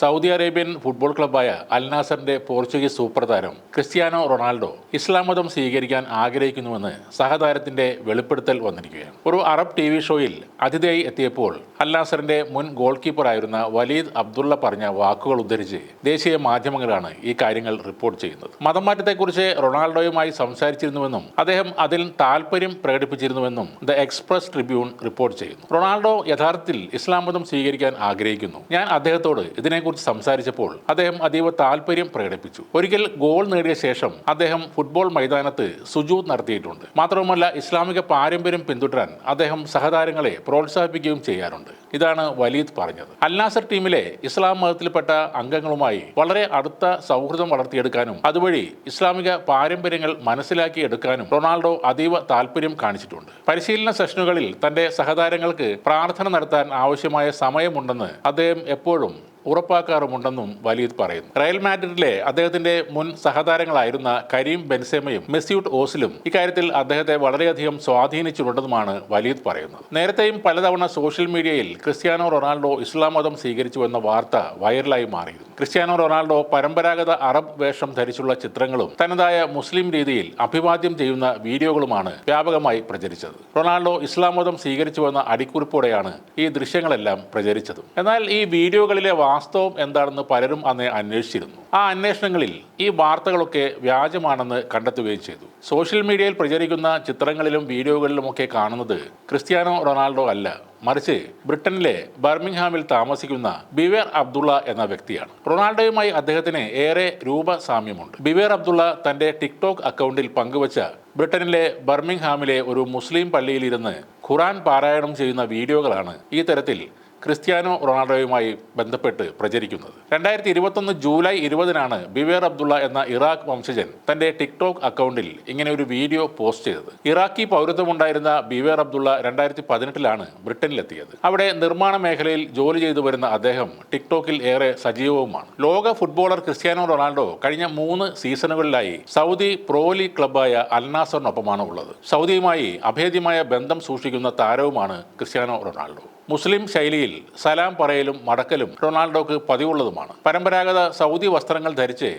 Saudi Arabian football ക്ലബ്ബായ അൽ നാസറിന്റെ പോർച്ചുഗീസ് സൂപ്പർ താരം ക്രിസ്ത്യാനോ റൊണാൾഡോ ഇസ്ലാം മതം സ്വീകരിക്കാൻ ആഗ്രഹിക്കുന്നുവെന്ന് സഹതാരത്തിന്റെ വെളിപ്പെടുത്തൽ വന്നിരിക്കുകയാണ്. ഒരു അറബ് ടി വി ഷോയിൽ അതിഥിയായി എത്തിയപ്പോൾ അൽ നാസറിന്റെ മുൻ ഗോൾ കീപ്പറായിരുന്ന വലീദ് അബ്ദുള്ള പറഞ്ഞ വാക്കുകൾ ഉദ്ധരിച്ച് ദേശീയ മാധ്യമങ്ങളാണ് ഈ കാര്യങ്ങൾ റിപ്പോർട്ട് ചെയ്യുന്നത്. മതമാറ്റത്തെക്കുറിച്ച് റൊണാൾഡോയുമായി സംസാരിച്ചിരുന്നുവെന്നും അദ്ദേഹം അതിൽ താല്പര്യം പ്രകടിപ്പിച്ചിരുന്നുവെന്നും ദ എക്സ്പ്രസ് ട്രിബ്യൂൺ റിപ്പോർട്ട് ചെയ്യുന്നു. റൊണാൾഡോ യഥാർത്ഥത്തിൽ ഇസ്ലാം മതം സ്വീകരിക്കാൻ ആഗ്രഹിക്കുന്നു. ഞാൻ അദ്ദേഹത്തോട് ഇതിനെക്കുറിച്ച് സംസാരിച്ചപ്പോൾ അദ്ദേഹം അതീവ താല്പര്യം പ്രകടിപ്പിച്ചു. ഒരിക്കൽ ഗോൾ നേടിയ ശേഷം അദ്ദേഹം ഫുട്ബോൾ മൈതാനത്ത് സുജൂത് നടത്തിയിട്ടുണ്ട്. മാത്രവുമല്ല ഇസ്ലാമിക പാരമ്പര്യം പിന്തുടരാൻ അദ്ദേഹം സഹതാരങ്ങളെ പ്രോത്സാഹിപ്പിക്കുകയും ചെയ്യാറുണ്ട്. ഇതാണ് വലീദ് പറഞ്ഞത്. അൽനാസർ ടീമിലെ ഇസ്ലാം മതത്തിൽപ്പെട്ട അംഗങ്ങളുമായി വളരെ അടുത്ത സൗഹൃദം വളർത്തിയെടുക്കാനും അതുവഴി ഇസ്ലാമിക പാരമ്പര്യങ്ങൾ മനസ്സിലാക്കി എടുക്കാനും റൊണാൾഡോ അതീവ താല്പര്യം കാണിച്ചിട്ടുണ്ട്. പരിശീലന സെഷനുകളിൽ തന്റെ സഹതാരങ്ങൾക്ക് പ്രാർത്ഥന നടത്താൻ ആവശ്യമായ സമയമുണ്ടെന്ന് അദ്ദേഹം എപ്പോഴും ഉറപ്പാക്കാറുമുണ്ടെന്നും വലീദ് പറയുന്നു. റയൽ മാഡ്രിഡിലെ അദ്ദേഹത്തിന്റെ മുൻ സഹതാരങ്ങളായിരുന്ന കരീം ബെൻസേമയും മെസ്യൂട്ട് ഓസിലും ഇക്കാര്യത്തിൽ അദ്ദേഹത്തെ വളരെയധികം സ്വാധീനിച്ചിട്ടുണ്ടെന്നുമാണ് വലീദ് പറയുന്നത്. നേരത്തെയും പലതവണ സോഷ്യൽ മീഡിയയിൽ ക്രിസ്ത്യാനോ റൊണാൾഡോ ഇസ്ലാം മതം സ്വീകരിച്ചു എന്ന വാർത്ത വൈറലായി മാറിയിരുന്നു. ക്രിസ്ത്യാനോ റൊണാൾഡോ പരമ്പരാഗത അറബ് വേഷം ധരിച്ചുള്ള ചിത്രങ്ങളും തനതായ മുസ്ലിം രീതിയിൽ അഭിവാദ്യം ചെയ്യുന്ന വീഡിയോകളുമാണ് വ്യാപകമായി പ്രചരിച്ചത്. റൊണാൾഡോ ഇസ്ലാം മതം സ്വീകരിച്ചുവെന്ന അടിക്കുറിപ്പോടെയാണ് ഈ ദൃശ്യങ്ങളെല്ലാം പ്രചരിച്ചത്. എന്നാൽ ഈ വീഡിയോകളിലെ വാസ്തവം എന്താണെന്ന് പലരും അന്ന് അന്വേഷിച്ചിരുന്നു. ആ അന്വേഷണങ്ങളിൽ ഈ വാർത്തകളൊക്കെ വ്യാജമാണെന്ന് കണ്ടെത്തുകയും ചെയ്തു. സോഷ്യൽ മീഡിയയിൽ പ്രചരിക്കുന്ന ചിത്രങ്ങളിലും വീഡിയോകളിലുമൊക്കെ കാണുന്നത് ക്രിസ്ത്യാനോ റൊണാൾഡോ അല്ല. മറിച്ച് ബ്രിട്ടനിലെ ബർമിംഗ്ഹാമിൽ താമസിക്കുന്ന ബിവേർ അബ്ദുള്ള എന്ന വ്യക്തിയാണ്. റൊണാൾഡോയുമായി അദ്ദേഹത്തിന് ഏറെ രൂപസാമ്യമുണ്ട് ബിവേർ അബ്ദുള്ള തന്റെ ടിക്ടോക്ക് അക്കൗണ്ടിൽ പങ്കുവച്ച ബ്രിട്ടനിലെ ബർമിംഗ്ഹാമിലെ ഒരു മുസ്ലിം പള്ളിയിലിരുന്ന് ഖുറാൻ പാരായണം ചെയ്യുന്ന വീഡിയോകളാണ് ഈ തരത്തിൽ ക്രിസ്ത്യാനോ റൊണാൾഡോയുമായി ബന്ധപ്പെട്ട് പ്രചരിക്കുന്നത്. രണ്ടായിരത്തി ഇരുപത്തൊന്ന് ജൂലൈ ഇരുപതിനാണ് ബിവേർ അബ്ദുള്ള എന്ന ഇറാഖ് വംശജൻ തന്റെ ടിക്ടോക്ക് അക്കൗണ്ടിൽ ഇങ്ങനെ ഒരു വീഡിയോ പോസ്റ്റ് ചെയ്തത്. ഇറാഖി പൗരത്വമുണ്ടായിരുന്ന ബിവേർ അബ്ദുള്ള രണ്ടായിരത്തി പതിനെട്ടിലാണ് ബ്രിട്ടനിലെത്തിയത്. അവിടെ നിർമ്മാണ മേഖലയിൽ ജോലി ചെയ്തു വരുന്ന അദ്ദേഹം ടിക്ടോക്കിൽ ഏറെ സജീവവുമാണ്. ലോക ഫുട്ബോളർ ക്രിസ്ത്യാനോ റൊണാൾഡോ കഴിഞ്ഞ മൂന്ന് സീസണുകളിലായി സൗദി പ്രോ ലീഗ് ക്ലബ്ബായ അൽനാസറിനൊപ്പമാണ് ഉള്ളത്. സൗദിയുമായി അഭേദ്യമായ ബന്ധം സൂക്ഷിക്കുന്ന താരവുമാണ് ക്രിസ്ത്യാനോ റൊണാൾഡോ. മുസ്ലിം ശൈലിയിൽ സലാം പറയലും മടക്കലും റൊണാൾഡോക്ക് പതിവുള്ളതുമാണ്. പരമ്പരാഗത സൗദി വസ്ത്രങ്ങൾ ധരിച്ച്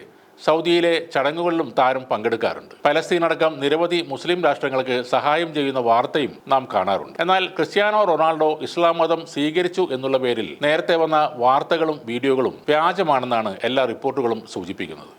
സൗദിയിലെ ചടങ്ങുകളിലും താരം പങ്കെടുക്കാറുണ്ട്. പലസ്തീൻ അടക്കം നിരവധി മുസ്ലിം രാഷ്ട്രങ്ങൾക്ക് സഹായം ചെയ്യുന്ന വാർത്തയും നാം കാണാറുണ്ട്. എന്നാൽ ക്രിസ്ത്യാനോ റൊണാൾഡോ ഇസ്ലാം മതം സ്വീകരിച്ചു എന്നുള്ള പേരിൽ നേരത്തെ വന്ന വാർത്തകളും വീഡിയോകളും വ്യാജമാണെന്നാണ് എല്ലാ റിപ്പോർട്ടുകളും സൂചിപ്പിക്കുന്നത്.